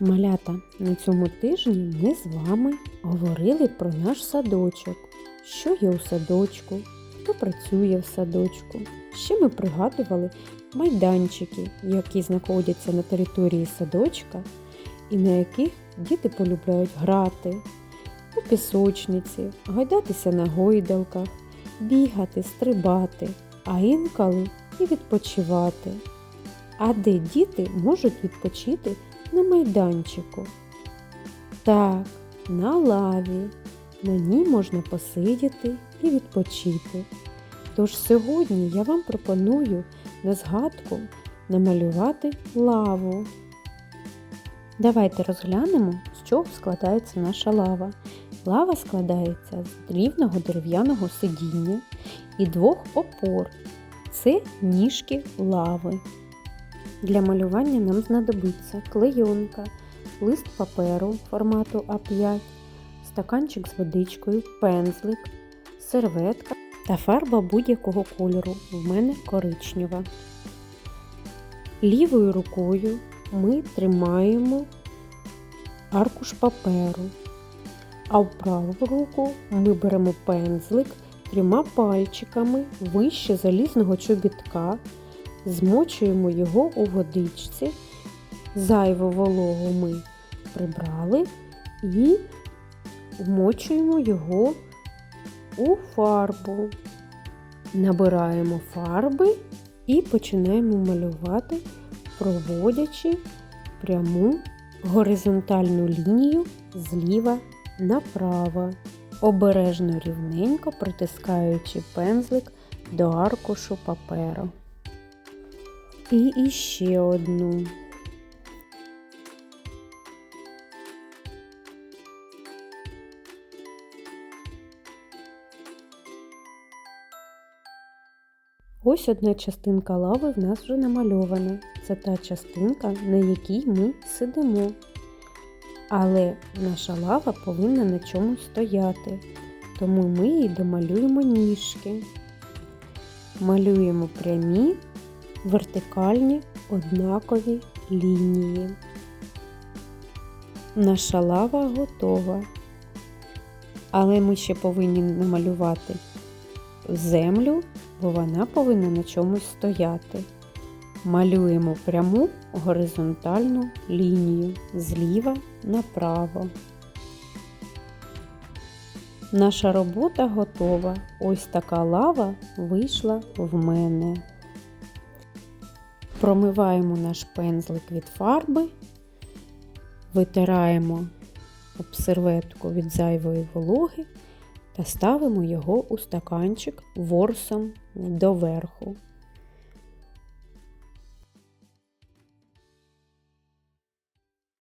Малята, на цьому тижні ми з вами говорили про наш садочок. Що є у садочку, хто працює в садочку. Ще ми пригадували майданчики, які знаходяться на території садочка і на яких діти полюбляють грати, у пісочниці, гайдатися на гойдалках, бігати, стрибати, а інколи і відпочивати. А де діти можуть відпочити на майданчику? Так, на лаві. На ній можна посидіти і відпочити. Тож сьогодні я вам пропоную на згадку намалювати лаву. Давайте розглянемо, з чого складається наша лава. Лава складається з рівного дерев'яного сидіння і двох опор. Це ніжки лави. Для малювання нам знадобиться клейонка, лист паперу формату А5, стаканчик з водичкою, пензлик, серветка та фарба будь-якого кольору. В мене коричнева. Лівою рукою ми тримаємо аркуш паперу, а в праву руку ми беремо пензлик трьома пальчиками вище залізного чобітка, змочуємо його у водичці, зайву вологу ми прибрали і вмочуємо його у фарбу. Набираємо фарби і починаємо малювати, проводячи пряму горизонтальну лінію зліва направо, обережно рівненько притискаючи пензлик до аркушу паперу. І іще одну. Ось одна частинка лави в нас вже намальована. Це та частинка, на якій ми сидимо. Але наша лава повинна на чомусь стояти, тому ми їй домалюємо ніжки. Малюємо прямі, вертикальні, однакові лінії. Наша лава готова. Але ми ще повинні намалювати землю, бо вона повинна на чомусь стояти. Малюємо пряму горизонтальну лінію зліва направо. Наша робота готова. Ось така лава вийшла в мене. Промиваємо наш пензлик від фарби, витираємо об серветку від зайвої вологи та ставимо його у стаканчик ворсом доверху.